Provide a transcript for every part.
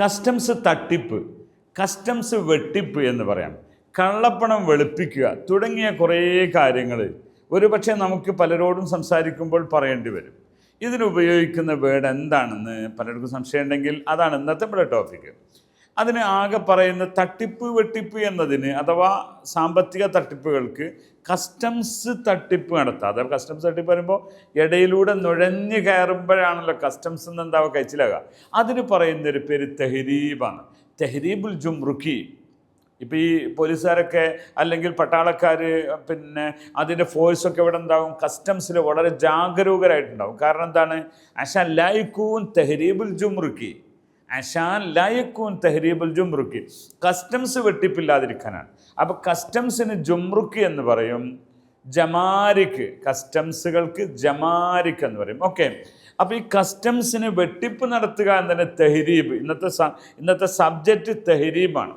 Customs തട്ടിപ്പ് customs വെട്ടിപ്പ് എന്ന് പറയാം. കള്ളപ്പണം വെളുപ്പിക്കുക തുടങ്ങിയ കുറേ കാര്യങ്ങൾ ഒരുപക്ഷെ നമുക്ക് പലരോടും സംസാരിക്കുമ്പോൾ പറയേണ്ടി വരും. ഇതിനുപയോഗിക്കുന്ന വേർഡ് എന്താണെന്ന് പലർക്കും സംശയമുണ്ടെങ്കിൽ അതാണ് ഇന്നത്തെ നമ്മുടെ ടോപ്പിക്ക് അതിന് ആകെ പറയുന്ന തട്ടിപ്പ് വെട്ടിപ്പ് എന്നതിന് അഥവാ സാമ്പത്തിക തട്ടിപ്പുകൾക്ക് കസ്റ്റംസ് തട്ടിപ്പ് നടത്തുക അഥവാ കസ്റ്റംസ് തട്ടിപ്പ് പറയുമ്പോൾ ഇടയിലൂടെ നുഴഞ്ഞു കയറുമ്പോഴാണല്ലോ കസ്റ്റംസ് എന്ന് എന്താവുക കഴിച്ചിലാകുക അതിന് പറയുന്നൊരു പേര് തെഹരീബാണ്. തെഹരീബുൽ ജുംറുഖി. ഇപ്പോൾ ഈ പോലീസുകാരൊക്കെ അല്ലെങ്കിൽ പട്ടാളക്കാർ പിന്നെ അതിന്റെ ഫോഴ്സൊക്കെ ഇവിടെ ഉണ്ടാവും കസ്റ്റംസിൽ വളരെ ജാഗരൂകരായിട്ടുണ്ടാവും. കാരണം എന്താണ്? അഷ ലൈക്കൂൻ തെഹരീബുൽ ജുംറുഖി. അഷാൻ ലയക്കൂൻ തെഹരീബുൽ ജുംറുക്കി. കസ്റ്റംസ് വെട്ടിപ്പില്ലാതിരിക്കാനാണ്. അപ്പോൾ കസ്റ്റംസിന് ജുംറുക്ക് എന്ന് പറയും ജമാരിക്ക് കസ്റ്റംസുകൾക്ക് ജമാരിക്ക് എന്ന് പറയും. ഓക്കെ അപ്പോൾ ഈ കസ്റ്റംസിന് വെട്ടിപ്പ് നടത്തുക എന്നതിന് തെഹരീബ് ഇന്നത്തെ ഇന്നത്തെ സബ്ജക്റ്റ് തെഹരീബാണ്.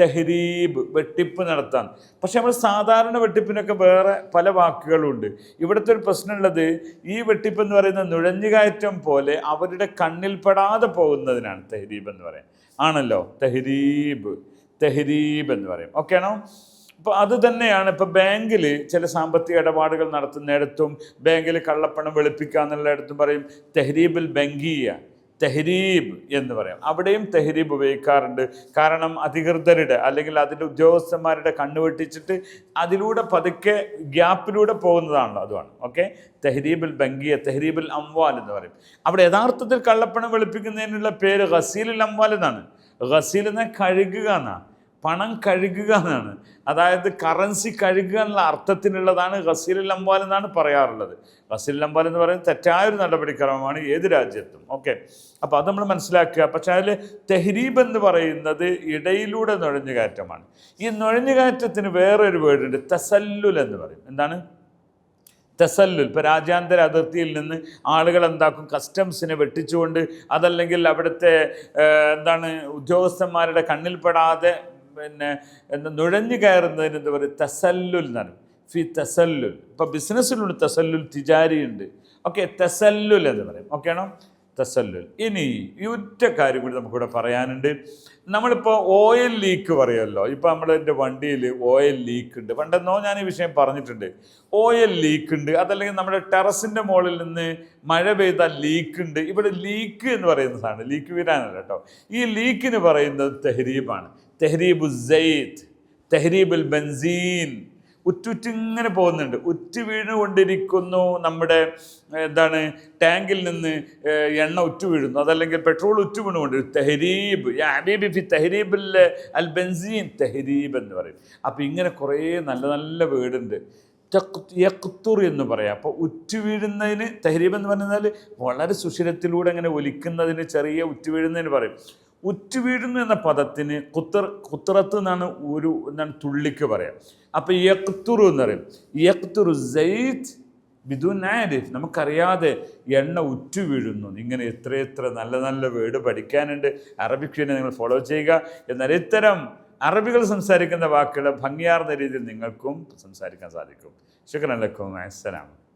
തെഹരീബ് വെട്ടിപ്പ് നടത്താൻ. പക്ഷെ നമ്മൾ സാധാരണ വെട്ടിപ്പിനൊക്കെ വേറെ പല വാക്കുകളുണ്ട്. ഇവിടുത്തെ ഒരു പ്രശ്നമുള്ളത് ഈ വെട്ടിപ്പ് എന്ന് പറയുന്ന നുഴഞ്ഞുകയറ്റം പോലെ അവരുടെ കണ്ണിൽപ്പെടാതെ പോകുന്നതിനാണ് തെഹരീബ് എന്ന് പറയാം. ആണല്ലോ? തെഹരീബ് തെഹരീബ് എന്ന് പറയും. ഓക്കെ ആണോ? അപ്പോൾ അത് തന്നെയാണ് ഇപ്പോൾ ബാങ്കിൽ ചില സാമ്പത്തിക ഇടപാടുകൾ നടത്തുന്നിടത്തും ബാങ്കിൽ കള്ളപ്പണം വെളുപ്പിക്കുക എന്നുള്ളിടത്തും പറയും തെഹ്രീബിൽ ബംഗീയ തെഹരീബ് എന്ന് പറയാം. അവിടെയും തെഹരീബ് ഉപയോഗിക്കാറുണ്ട്. കാരണം അധികൃതരുടെ അല്ലെങ്കിൽ അതിന്റെ ഉദ്യോഗസ്ഥന്മാരുടെ കണ്ണു വെട്ടിച്ചിട്ട് അതിലൂടെ പതുക്കെ ഗ്യാപ്പിലൂടെ പോകുന്നതാണല്ലോ അതുമാണ്. ഓക്കെ? തെഹരീബിൽ ബംഗിയ തെഹരീബിൽ അംവാൽ എന്ന് പറയും. അവിടെ യഥാർത്ഥത്തിൽ കള്ളപ്പണം വെളുപ്പിക്കുന്നതിനുള്ള പേര് ഗസീലുൽ അംവാൽ എന്നാണ്. ഗസീൽ എന്ന കഴുകുക എന്നാണ്. പണം കഴുകുക എന്നാണ്. അതായത് കറൻസി കഴുകുക എന്നുള്ള അർത്ഥത്തിനുള്ളതാണ് ഗസീൽ അമ്പാൽ എന്നാണ് പറയാറുള്ളത്. ഗസീൽ അമ്പാൽ എന്ന് പറയുന്നത് തെറ്റായൊരു നടപടിക്രമമാണ് ഏത് രാജ്യത്തും. ഓക്കെ അപ്പോൾ അത് നമ്മൾ മനസ്സിലാക്കുക. പക്ഷേ അതിൽ തെഹരീബ് എന്ന് പറയുന്നത് ഇടയിലൂടെ നുഴഞ്ഞുകയറ്റമാണ് ഈ നുഴഞ്ഞുകയറ്റത്തിന് വേറൊരു വേർഡുണ്ട് തസല്ലുൽ എന്ന് പറയും. എന്താണ്? തെസല്ലുൽ. ഇപ്പോൾ രാജ്യാന്തര അതിർത്തിയിൽ നിന്ന് ആളുകൾ എന്താക്കും? കസ്റ്റംസിനെ വെട്ടിച്ചുകൊണ്ട് അതല്ലെങ്കിൽ അവിടുത്തെ എന്താണ് ഉദ്യോഗസ്ഥന്മാരുടെ കണ്ണിൽപ്പെടാതെ പിന്നെ എന്താ നുഴഞ്ഞു കയറുന്നതിന് എന്താ പറയുക തസല്ലുൽ എന്നാണ് ഫി തസല്ലുൽ. ഇപ്പോൾ ബിസിനസ്സിലുണ്ട് തസല്ലുൽ തിജാരി ഉണ്ട് ഓക്കെ തസല്ലുൽ എന്ന് പറയും. ഓക്കെ ആണോ? തെസല്ലുൽ. ഇനി ഈ ഒറ്റ കാര്യം കൂടി നമുക്കിവിടെ പറയാനുണ്ട്. നമ്മളിപ്പോൾ ഓയിൽ ലീക്ക് പറയുമല്ലോ ഇപ്പോൾ നമ്മുടെ വണ്ടിയിൽ ഓയിൽ ലീക്ക് ഉണ്ട്. പണ്ടെന്നോ ഞാൻ ഈ വിഷയം പറഞ്ഞിട്ടുണ്ട്. ഓയിൽ ലീക്ക് ഉണ്ട്. അതല്ലെങ്കിൽ നമ്മുടെ ടെറസിന്റെ മുകളിൽ നിന്ന് മഴ പെയ്താൽ ലീക്ക് ഉണ്ട്. ഇവിടെ ലീക്ക് എന്ന് പറയുന്ന സാധനം ലീക്ക് വീരാനല്ല കേട്ടോ. ഈ ലീക്കിന് പറയുന്നത് തെഹരീബാണ്. തെഹരീബ് സെയ്ത്ത് തെഹരീബുൽ ബൻസീൻ ഉറ്റുറ്റിങ്ങനെ പോകുന്നുണ്ട്. ഉറ്റു വീണുകൊണ്ടിരിക്കുന്നു നമ്മുടെ എന്താണ് ടാങ്കിൽ നിന്ന് എണ്ണ ഉറ്റു വീഴുന്നു. അതല്ലെങ്കിൽ പെട്രോൾ ഉറ്റു വീണുകൊണ്ട് തെഹരീബ് ഹബീബി ഫി തെഹരീബിലെ അൽ ബെൻസീൻ തെഹരീബ് എന്ന് പറയും. അപ്പോൾ ഇങ്ങനെ കുറേ നല്ല നല്ല വേർഡുണ്ട് യക്തുർ എന്ന് പറയാം. അപ്പോൾ ഉറ്റു വീഴുന്നതിന് തെഹരീബ് എന്ന് പറഞ്ഞാൽ വളരെ സുഷിരത്തിലൂടെ അങ്ങനെ ഒലിക്കുന്നതിന് ചെറിയ ഉറ്റു വീഴുന്നതിന് പറയും. ഉറ്റു വീഴുന്നു എന്ന പദത്തിന് കുത്തർ കുത്തറത്ത് എന്നാണ് ഒരു എന്നാണ് തുള്ളിക്ക് പറയാം. അപ്പോൾ യക്തുറു എന്ന് പറയും. യക്തുറു സെയ്ത് ബിദുൻ ആരിഫ് നമുക്കറിയാതെ എണ്ണ ഉറ്റു വീഴുന്നു ഇങ്ങനെ എത്ര എത്ര നല്ല നല്ല വേർഡ് പഠിക്കാനുണ്ട്. അറബിക് നിങ്ങൾ ഫോളോ ചെയ്യുക. എന്നാൽ ഇത്തരം അറബികൾ സംസാരിക്കുന്ന വാക്കുകൾ ഭംഗിയാർന്ന രീതിയിൽ നിങ്ങൾക്കും സംസാരിക്കാൻ സാധിക്കും. ശുക്രൻ ലക്കും അസ്സലാം